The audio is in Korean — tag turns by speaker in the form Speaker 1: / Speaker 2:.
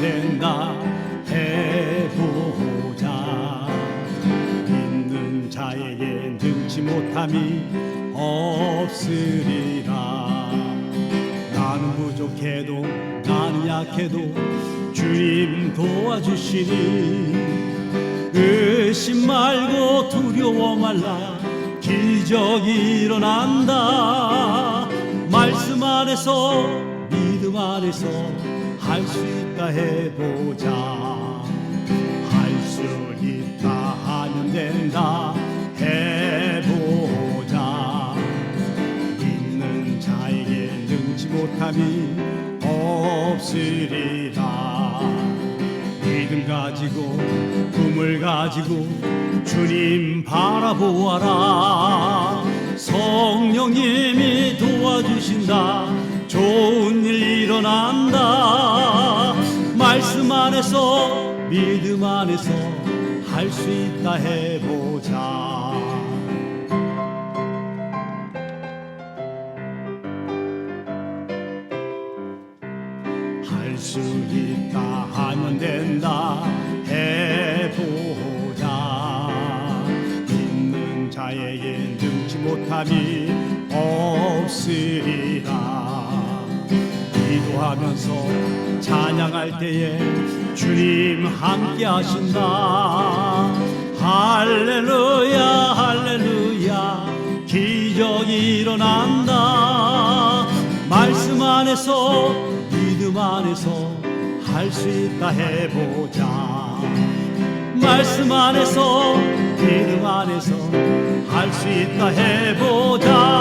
Speaker 1: 된다. 해보자. 믿는 자에게 능치 못함이 없으리라. 나는 부족해도 나는 약해도 주님 도와주시니 의심 말고 두려워 말라. 기적이 일어난다. 말씀 안에서 믿음 안에서 할 수 있다 해보자. 할 수 있다 하면 된다 해보자. 믿는 자에게 능치 못함이 없으리라. 믿음 가지고 꿈을 가지고 주님 바라보아라. 성령님이 도와주신다. 좋은 일 일어난다. 말씀 안에서 믿음 안에서 할 수 있다 해보자. 할 수 있다 하면 된다 해보자. 믿는 자에게 능치 못함이 없으리라 기도하면서 찬양할 때에 주님 함께 하신다. 할렐루야 할렐루야. 기적이 일어난다. 말씀 안에서 믿음 안에서 할 수 있다 해보자. 말씀 안에서 믿음 안에서 할 수 있다 해보자